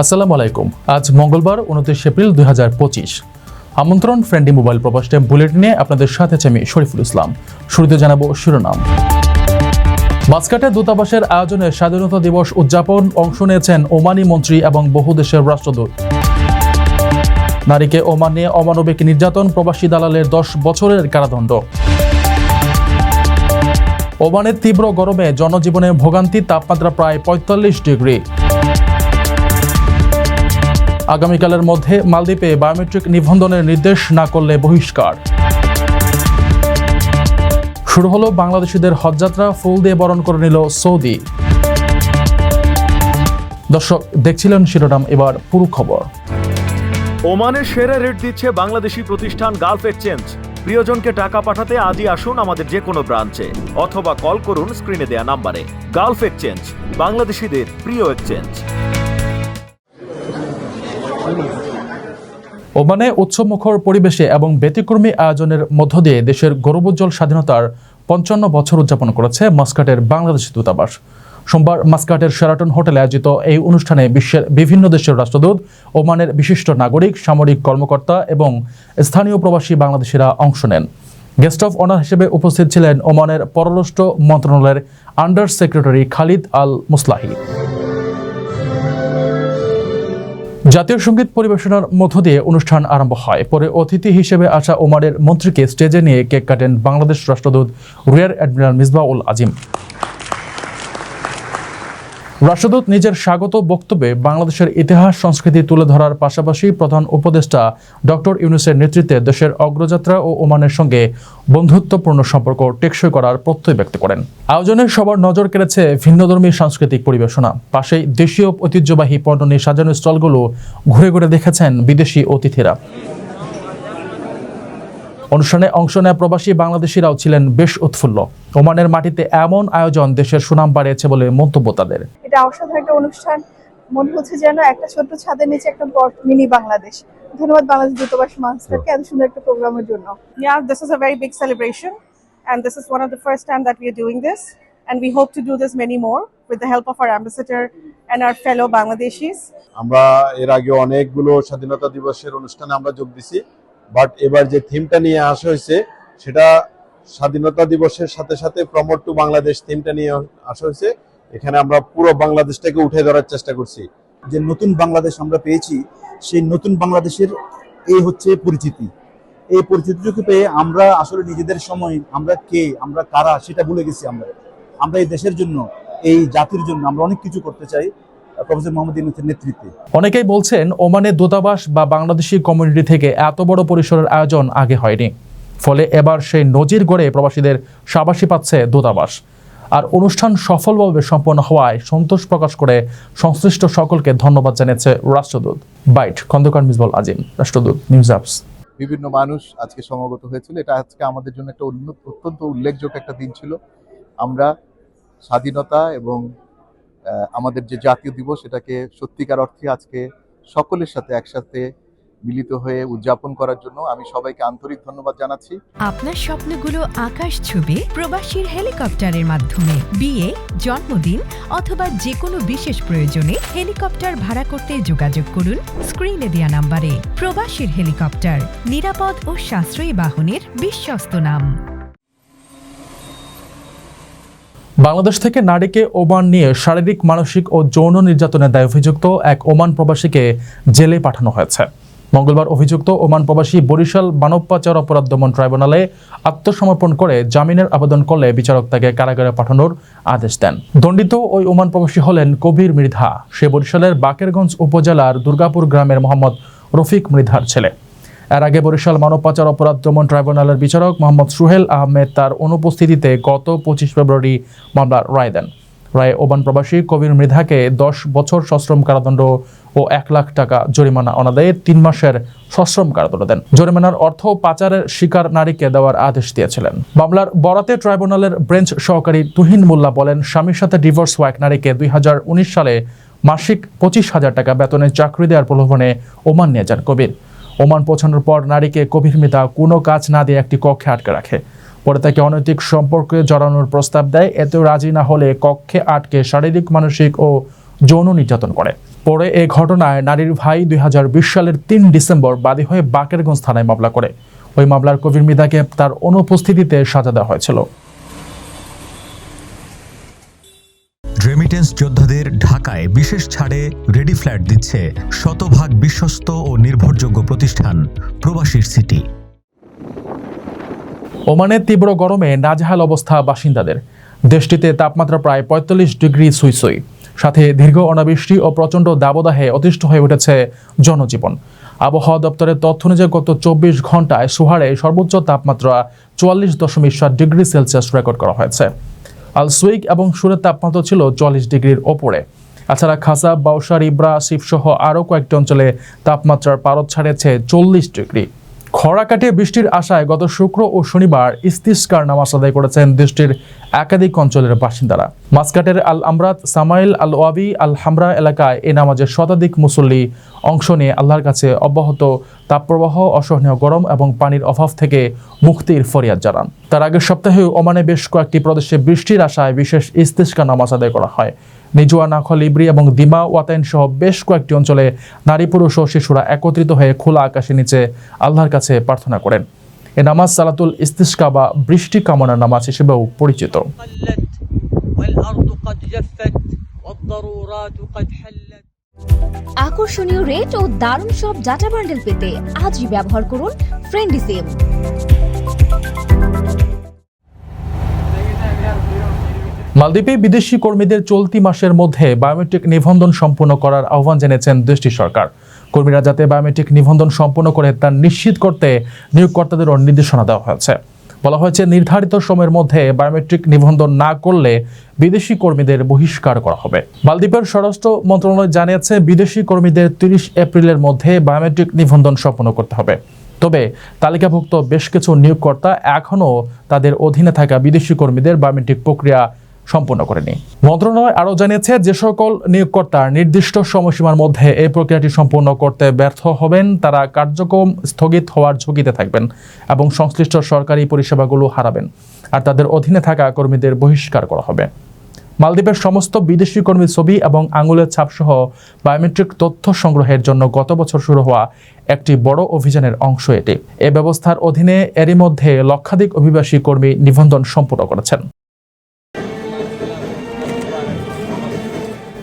আসসালামু আলাইকুম। আজ মঙ্গলবার, উনত্রিশ এপ্রিল দুই হাজার পঁচিশ। আমন্ত্রণ, ফ্রেন্ডি মোবাইল প্রবাস টাইম বুলেটিনে আপনাদের সাথে আছে আমি শরীফুল ইসলাম। শুরুতে জানাব শিরোনাম। মাস্কাটে দূতাবাসের আয়োজনে স্বাধীনতা দিবস উদযাপন অংশ নিয়েছেন ওমানি মন্ত্রী এবং বহু দেশের রাষ্ট্রদূত। নারীকে ওমান নিয়ে অমানবিক নির্যাতন প্রবাসী দালালের দশ বছরের কারাদণ্ড। ওমানের তীব্র গরমে জনজীবনে ভোগান্তি তাপমাত্রা প্রায় পঁয়তাল্লিশ ডিগ্রি। আগামীকালের মধ্যে মালদ্বীপে বায়োমেট্রিক নিবন্ধনের নির্দেশ না করলে বহিষ্কার। শুরু হলো বাংলাদেশিদের হজযাত্রা, ফুল দিয়ে বরণ করে নিল সৌদি। দর্শক, দেখছিলেন শিরোনাম, এবার পুরো খবর। ওমানের সেরা রেট দিচ্ছে বাংলাদেশি প্রতিষ্ঠান গালফ এক্সচেঞ্জ। প্রিয়জনকে টাকা পাঠাতে আজই আসুন আমাদের যে কোনো ব্রাঞ্চে, অথবা কল করুন স্ক্রিনে দেয়া নাম্বারে। গালফ এক্সচেঞ্জ, বাংলাদেশিদের প্রিয় এক্সচেঞ্জ। ওমানে উৎসবমুখর পরিবেশে এবং ব্যতিক্রমী আয়োজনের মধ্য দিয়ে দেশের গৌরবোজ্জ্বল স্বাধীনতার পঞ্চান্ন বছর উদযাপন করেছে মাস্কাটের বাংলাদেশ দূতাবাস। সোমবার মাস্কাটের শেরাটন হোটেলে আয়োজিত এই অনুষ্ঠানে বিশ্বের বিভিন্ন দেশের রাষ্ট্রদূত, ওমানের বিশিষ্ট নাগরিক, সামরিক কর্মকর্তা এবং স্থানীয় প্রবাসী বাংলাদেশিরা অংশ নেন। গেস্ট অফ অনার হিসেবে উপস্থিত ছিলেন ওমানের পররাষ্ট্র মন্ত্রণালয়ের under secretary Khalid al Muslahi. জাতীয় সংগীত পরিবেশনার মধ্য দিয়ে অনুষ্ঠান আরম্ভ হয়। পরে অতিথি হিসেবে আসা ওমারের মন্ত্রীকে স্টেজে নিয়ে কেক কাটেন বাংলাদেশ রাষ্ট্রদূত রিয়ার অ্যাডমিরাল মিসবাউল আজিম। রাষ্ট্রদূত নিজের স্বাগত বক্তব্যে বাংলাদেশের ইতিহাস, সংস্কৃতি তুলে ধরার পাশাপাশি প্রধান উপদেষ্টা ডক্টর ইউনুসের নেতৃত্বে দেশের অগ্রযাত্রা ও ওমানের সঙ্গে বন্ধুত্বপূর্ণ সম্পর্ক টেকসই করার প্রত্যয় ব্যক্ত করেন। আয়োজনের সবার নজর কেড়েছে ভিন্নধর্মী সাংস্কৃতিক পরিবেশনা। পাশেই দেশীয় ঐতিহ্যবাহী পণ্য নিয়ে সাজানো স্টলগুলো ঘুরে ঘুরে দেখেছেন বিদেশি অতিথিরা। অনুষ্ঠানে অংশ নেওয়া প্রবাসী বাংলাদেশিরাও ছিলেন বেশ উৎফুল্ল। ওমানের মাটিতে এমন আয়োজন দেশের সুনাম বাড়িয়েছে বলে মন্তব্য তাদের। এটা অসাধারণ একটা অনুষ্ঠান। মনে হচ্ছে যেন একটা ছোট্ট ছাদের নিচে একটা মিনি বাংলাদেশ। ধন্যবাদ বাংলাদেশ দূতাবাস মাস্টারকে এত সুন্দর একটা প্রোগ্রামের জন্য। ইয়া this is a very big celebration, and this is one of the first time that we are doing this, and we hope to do this many more with the help of our ambassador and our fellow Bangladeshis. আমরা এর আগে অনেকগুলো স্বাধীনতা দিবসের অনুষ্ঠানে আমরা যোগ দিছি। বাট এবার যে থিমটা নিয়ে আসা হয়েছে, সেটা স্বাধীনতা দিবসের সাথে সাথে প্রমোট টু বাংলাদেশ থিমটা নিয়ে আসা হয়েছে। এখানে আমরা পুরো বাংলাদেশটাকে উঠে ধরার চেষ্টা করছি। যে নতুন বাংলাদেশ আমরা পেয়েছি, সেই নতুন বাংলাদেশের এই হচ্ছে পরিচিতি। এই পরিচিতিটুকু পেয়ে আমরা আসলে নিজেদের সময়, আমরা কে, আমরা কারা, সেটা ভুলে গেছি আমরা। আমরা এই দেশের জন্য, এই জাতির জন্য আমরা অনেক কিছু করতে চাই। প্রফেসর মোহাম্মদ ইউনুসের নেতৃত্বে। অনেকেই বলছেন ওমানের দূতাবাস বা বাংলাদেশি কমিউনিটি থেকে এত বড় পরিসরের আয়োজন আগে হয়নি। ফলে এবার সেই নজির গড়ে প্রবাসীদের সাবাসী পাচ্ছে দূতাবাস। আর অনুষ্ঠান সফলভাবে সম্পন্ন হওয়ায় সন্তোষ প্রকাশ করে সংশ্লিষ্ট সকলকে ধন্যবাদ জানিয়েছে রাষ্ট্রদূত। বাইট খন্দকার মিসবল আজিম রাষ্ট্রদূত নিউজ অ্যাপস। বিভিন্ন মানুষ আজকে সমবেত হয়েছিল। এটা আজকে আমাদের জন্য একটা অত্যন্ত উল্লেখযোগ্য একটা দিন ছিল। আমরা স্বাধীনতা এবং আমাদের যে জাতীয় দিবস এটাকে সত্যিকার অর্থে আজকে সকলের সাথে একসাথে মিলিত হয়ে উদযাপন করার জন্য আমি সবাইকে আন্তরিক ধন্যবাদ জানাচ্ছি। আপনার স্বপ্নগুলো আকাশ ছুবে প্রবাসীর হেলিকপ্টারের মাধ্যমে, বিয়ে, জন্মদিন অথবা যে কোনো বিশেষ প্রয়োজনে হেলিকপ্টার ভাড়া করতে যোগাযোগ করুন স্ক্রিনে দেওয়া নাম্বারে। প্রবাসীর হেলিকপ্টার, নিরাপদ ও সাশ্রয়ী বাহনের বিশ্বস্ত নাম। বাংলাদেশ থেকে নারীকে ওমান নিয়ে শারীরিক, মানসিক ও যৌন নির্যাতনের দায় অভিযুক্ত এক ওমান প্রবাসীকে জেলে পাঠানো হয়েছে। মঙ্গলবার অভিযুক্ত ওমান প্রবাসী বরিশাল মানব পাচার অপরাধ দমন ট্রাইব্যুনালে আত্মসমর্পণ করে জামিনের আবেদন করলে বিচারক তাকে কারাগারে পাঠানোর আদেশ দেন। দণ্ডিত ওই ওমান প্রবাসী হলেন কবির মৃধা। সে বরিশালের বাকেরগঞ্জ উপজেলার দুর্গাপুর গ্রামের মোহাম্মদ রফিক মৃধার ছেলে। এর আগে বরিশাল মানব পাচার অপরাধ দমন ট্রাইব্যুনালের বিচারক মোহাম্মদ সুহেল আহমেদ তার অনুপস্থিতিতে গত পঁচিশ ফেব্রুয়ারি মামলার রায় দেন। রায়ে ওমান প্রবাসী কবির মৃধাকে দশ বছর সশ্রম কারাদণ্ড ও এক লাখ টাকা জরিমানা অনাদায়ে তিন মাসের সশ্রম কারাদণ্ড দেন। জরিমানার অর্থ পাচারের শিকার নারীকে দেওয়ার আদেশ দিয়েছিলেন। মামলার বরাতে ট্রাইব্যুনালের ব্রেঞ্চ সহকারী তুহিন মোল্লা বলেন, স্বামীর সাথে ডিভোর্স হওয়া এক নারীকে দুই হাজার উনিশ সালে মাসিক পঁচিশ হাজার টাকা বেতনে চাকরি দেওয়ার প্রলোভনে ওমান নিয়ে যান কবির। ওমান পৌঁছানোর পর নারীকে কবির মিতা কোনো কাজ না দিয়ে একটি কক্ষে আটকে রাখে। পরে তাকে অনৈতিক সম্পর্কে জড়ানোর প্রস্তাব দেয়। এতেও রাজি না হলে কক্ষে আটকে শারীরিক, মানসিক ও যৌন নির্যাতন করে। পরে এ ঘটনায় নারীর ভাই দুই হাজার বিশ সালের তিন ডিসেম্বর বাদী হয়ে বাকেরগঞ্জ থানায় মামলা করে। ওই মামলার কবির মিদাকে তার অনুপস্থিতিতে সাজা দেওয়া হয়েছিল। রেমিটেন্স যোদ্ধাদের ঢাকায় বিশেষ ছাড়ে রেডি ফ্ল্যাট দিচ্ছে শতভাগ বিশ্বস্ত ও নির্ভরযোগ্য প্রতিষ্ঠান প্রবাসীর সিটি ওমানের তীব্র গরমে নাজেহাল অবস্থা বাসিন্দাদের। দেশটিতে তাপমাত্রা প্রায় পঁয়তাল্লিশ ডিগ্রি সুইসুই সাথে দীর্ঘ অনাবৃষ্টি ও প্রচণ্ড দাবদাহে অতিষ্ঠ হয়ে উঠেছে জনজীবন। আবহাওয়া দপ্তরের তথ্য অনুযায়ী গত চব্বিশ ঘন্টায় সুহারে সর্বোচ্চ তাপমাত্রা চুয়াল্লিশ দশমিক সাত ডিগ্রি সেলসিয়াস রেকর্ড করা হয়েছে। আল সুইক এবং সুরের তাপমাত্রা ছিল চল্লিশ ডিগ্রির ওপরে। তাছাড়া খাসা বাউসার ইব্রা শিবসহ আরও কয়েকটি অঞ্চলে তাপমাত্রার পারদ ছাড়েছে চল্লিশ ডিগ্রি। খরা কাটিয়ে বৃষ্টির আশায় গত শুক্র ও শনিবার ইস্তিস্কার নামাজ আদায় করেছেন দেশটির একাধিক অঞ্চলের বাসিন্দারা। মাসকাটের আল আমরাত, সামাইল, আল ওয়াবি, আল হামরা এলাকায় এ নামাজের শতাধিক মুসল্লি অংশ নিয়ে আল্লাহর কাছে অব্যাহত তাপপ্রবাহ, অসহনীয় গরম এবং পানির অভাব থেকে মুক্তির ফরিয়াদ জানান। তার আগের সপ্তাহে ওমানে বেশ কয়েকটি প্রদেশে বৃষ্টির আশায় বিশেষ ইস্তিস্কা নামাজ আদায় করা হয়। নিজুয়া, নাখল এবং দিমা ওয়াতাইন সহ বেশ কয়েকটি অঞ্চলে নারী, পুরুষ ও শিশুরা একত্রিত হয়ে খোলা আকাশের নিচে আল্লাহর কাছে প্রার্থনা করেন। এ নামাজ সালাতুল ইস্তিস্কা বা বৃষ্টি কামনার নামাজ হিসেবেও পরিচিত। আকর্ষণীয় রেট ও দারুণ সব ডাটা বান্ডেল পেতে আজই ব্যবহার করুন ফ্রেন্ডিসিম। মালদ্বীপে বিদেশি কর্মীদের চলতি মাসের মধ্যে বায়োমেট্রিক নিবন্ধন সম্পূর্ণ করার আহ্বান জানিয়েছেন দেশটির সরকার। কর্মীরা যাতে বায়োমেট্রিক নিবন্ধন সম্পূর্ণ করে তা নিশ্চিত করতে নিয়োগকর্তাদেরও নির্দেশনা দেওয়া হয়েছে। বলা হয়েছে, নির্ধারিত সময়ের মধ্যে বায়োমেট্রিক নিবন্ধন না করলে বিদেশি কর্মীদের বহিষ্কার করা হবে। মালদ্বীপের স্বরাষ্ট্র মন্ত্রণালয় জানিয়েছে, বিদেশি কর্মীদের তিরিশ এপ্রিলের মধ্যে বায়োমেট্রিক নিবন্ধন সম্পন্ন করতে হবে। তবে তালিকাভুক্ত বেশ কিছু নিয়োগকর্তা এখনও তাদের অধীনে থাকা বিদেশি কর্মীদের বায়োমেট্রিক প্রক্রিয়া সম্পন্ন করেনি। মন্ত্রণালয় আরও জানিয়েছে, যে সকল নিয়োগকর্তা নির্দিষ্ট সময়সীমার মধ্যে এই প্রক্রিয়াটি সম্পূর্ণ করতে ব্যর্থ হবেন, তারা কার্যক্রম স্থগিত হওয়ার ঝুঁকিতে থাকবেন এবং সংশ্লিষ্ট সরকারি পরিষেবাগুলো হারাবেন, আর তাদের অধীনে থাকা কর্মীদের বহিষ্কার করা হবে। মালদ্বীপের সমস্ত বিদেশি কর্মীর ছবি এবং আঙুলের ছাপসহ বায়োমেট্রিক তথ্য সংগ্রহের জন্য গত বছর শুরু হওয়া একটি বড় অভিযানের অংশ এটি। এ ব্যবস্থার অধীনে এরই মধ্যে লক্ষাধিক অভিবাসী কর্মী নিবন্ধন সম্পূর্ণ করেছেন।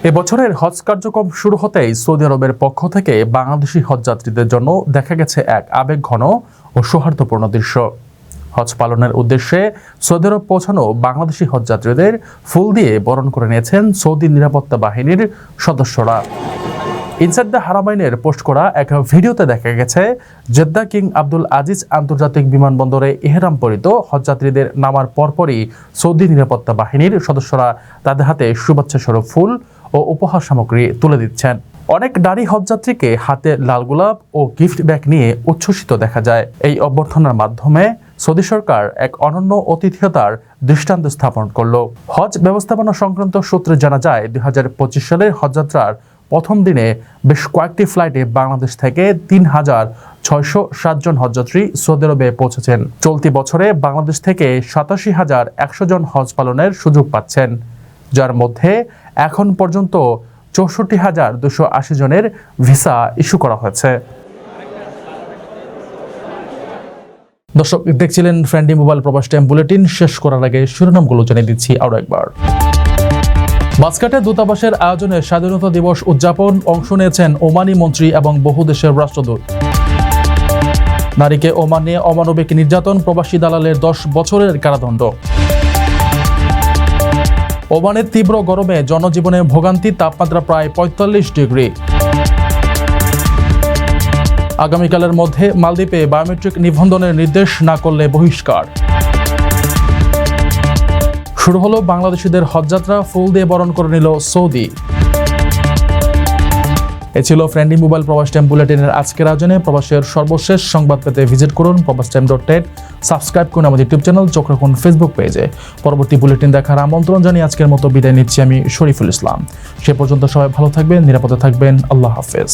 এবছরের হজ কার্যক্রম শুরু হতেই সৌদি আরবের পক্ষ থেকে বাংলাদেশি হজযাত্রীদের জন্য দেখা গেছে এক আবেগ ঘন ও সৌহার্দ্যপূর্ণ দৃশ্য। হজ পালনের উদ্দেশ্যে সৌদি আরব পৌঁছানো বাংলাদেশি হজযাত্রীদের ফুল দিয়ে বরণ করে নিয়েছেন সৌদি নিরাপত্তা বাহিনীর সদস্যরা। ইনসাইড দ্য হারামাইনের পোস্ট করা এক ভিডিওতে দেখা গেছে, জেদ্দা কিং আব্দুল আজিজ আন্তর্জাতিক বিমানবন্দরে এহরাম পরিত হজযাত্রীদের নামার পরপরই সৌদি নিরাপত্তা বাহিনীর সদস্যরা তাদের হাতে শুভেচ্ছা স্বরূপ ফুল ও উপহার সামগ্রী তুলে দিচ্ছেন। অনেক নারী হজযাত্রীকে হাতে লাল গোলাপ ও গিফট ব্যাগ নিয়ে উচ্ছ্বসিত দেখা যায়। এই অভ্যর্থনার মাধ্যমে সৌদি সরকার এক অনন্য অতিথিয়তার দৃষ্টান্ত স্থাপন করল। হজ ব্যবস্থাপনা সংক্রান্ত সূত্রে জানা যায় দুই সালের হজযাত্রার প্রথম দিনে বেশ কয়েকটি ফ্লাইটে বাংলাদেশ থেকে তিন হাজার ছয়শো সাতজন হজযাত্রী সৌদি আরবে পৌঁছেছেন। চলতি বছরে বাংলাদেশ থেকে সাতাশি হাজার একশো জন হজ পালনের সুযোগ পাচ্ছেন। যার মধ্যে এখন পর্যন্ত চৌষট্টি হাজার দুশো আশি জনের ভিসা ইস্যু করা হয়েছে। দর্শক, দেখছিলেন friendly mobile Probash time bulletin. শেষ করার আগে শিরোনামগুলো জানিয়ে দিচ্ছি আরও একবার। মাস্কাটে দূতাবাসের আয়োজনে স্বাধীনতা দিবস উদযাপন অংশ নিয়েছেন ওমানি মন্ত্রী এবং বহু দেশের রাষ্ট্রদূত। নারীকে ওমান নিয়ে অমানবিক নির্যাতন, প্রবাসী দালালের দশ বছরের কারাদণ্ড। ওমানের তীব্র গরমে জনজীবনে ভোগান্তি তাপমাত্রা প্রায় পঁয়তাল্লিশ ডিগ্রি। আগামীকালের মধ্যে মালদ্বীপে বায়োমেট্রিক নিবন্ধনের নির্দেশ না করলে বহিষ্কার। শুরু হলো বাংলাদেশিদের হজযাত্রা, ফুল দিয়ে বরণ করে নিল সৌদি। এ ছিল ফ্রেন্ডলি মোবাইল প্রবাস টাইম বুলেটিনের আজকের আয়োজনে। প্রবাসের সর্বশেষ সংবাদ পেতে ভিজিট করুন প্রবাস টাইম ডট নেট সাবস্ক্রাইব করুন আমাদের ইউটিউব চ্যানেল চোখ রাখুন ফেসবুক পেজে পরবর্তী বুলেটিন দেখার আমন্ত্রণ জানিয়ে আজকের মতো বিদায় নিচ্ছি আমি শরীফুল ইসলাম। সে পর্যন্ত সবাই ভালো থাকবেন, নিরাপদে থাকবেন। আল্লাহ হাফেজ।